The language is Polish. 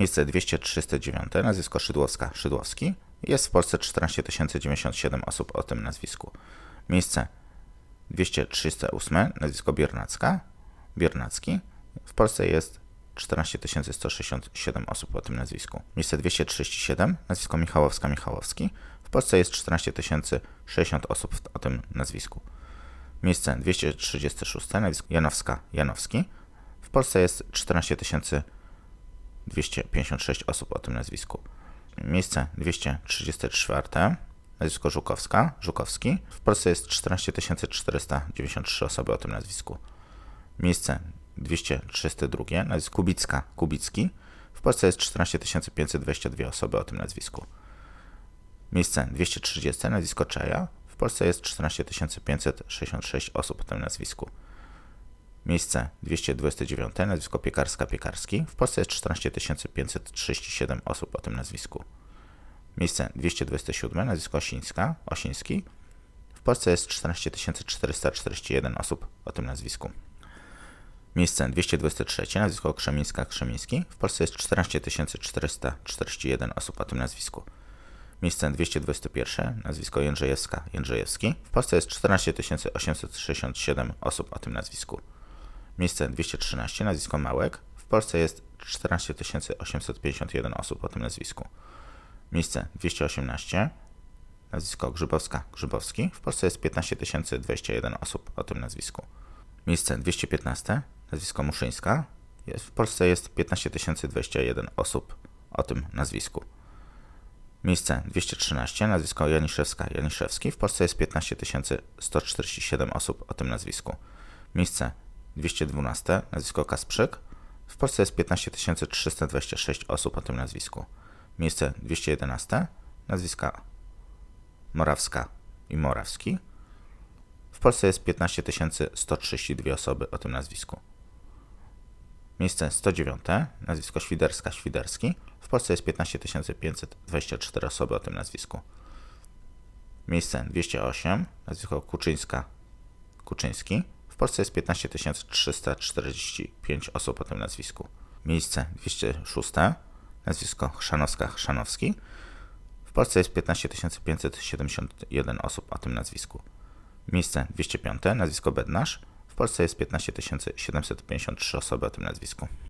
Miejsce 239, nazwisko Szydłowska, Szydłowski. Jest w Polsce 14 097 osób o tym nazwisku. Miejsce 238, nazwisko Biernacka, Biernacki. W Polsce jest 14 167 osób o tym nazwisku. Miejsce 237, nazwisko Michałowska, Michałowski. W Polsce jest 14 060 osób o tym nazwisku. Miejsce 236, nazwisko Janowska, Janowski. W Polsce jest 14 256 osób o tym nazwisku. Miejsce 234, nazwisko Żukowska, Żukowski. W Polsce jest 14 493 osoby o tym nazwisku. Miejsce 232, nazwisko Kubicka, Kubicki. W Polsce jest 14 522 osoby o tym nazwisku. Miejsce 230, nazwisko Czaja. W Polsce jest 14 566 osób o tym nazwisku. Miejsce 229, nazwisko Piekarska, Piekarski. W Polsce jest 14 537 osób o tym nazwisku. Miejsce 227, nazwisko Osińska, Osiński. W Polsce jest 14 441 osób o tym nazwisku. Miejsce 223, nazwisko Krzemińska, Krzemiński. W Polsce jest 14 441 osób o tym nazwisku. Miejsce 221, nazwisko Jędrzejewska, Jędrzejewski. W Polsce jest 14 867 osób o tym nazwisku. Miejsce 213, nazwisko Małek. W Polsce jest 14 851 osób o tym nazwisku. Miejsce 218, nazwisko Grzybowska, Grzybowski. W Polsce jest 15 021 osób o tym nazwisku. Miejsce 215, nazwisko Muszyńska. Jest, w Polsce jest 15 021 osób o tym nazwisku. Miejsce 213, nazwisko Janiszewska, Janiszewski. W Polsce jest 15 147 osób o tym nazwisku. Miejsce 212, nazwisko Kasprzyk. W Polsce jest 15 326 osób o tym nazwisku. Miejsce 211, nazwiska Morawska i Morawski. W Polsce jest 15 132 osoby o tym nazwisku. Miejsce 109, nazwisko Świderska, Świderski. W Polsce jest 15 524 osoby o tym nazwisku. Miejsce 208, nazwisko Kuczyńska, Kuczyński. Polsce jest 15 345 osób o tym nazwisku. Miejsce 206, nazwisko Chrzanowska, Chrzanowski. W Polsce jest 15 571 osób o tym nazwisku. Miejsce 205, nazwisko Bednarz. W Polsce jest 15 753 osoby o tym nazwisku.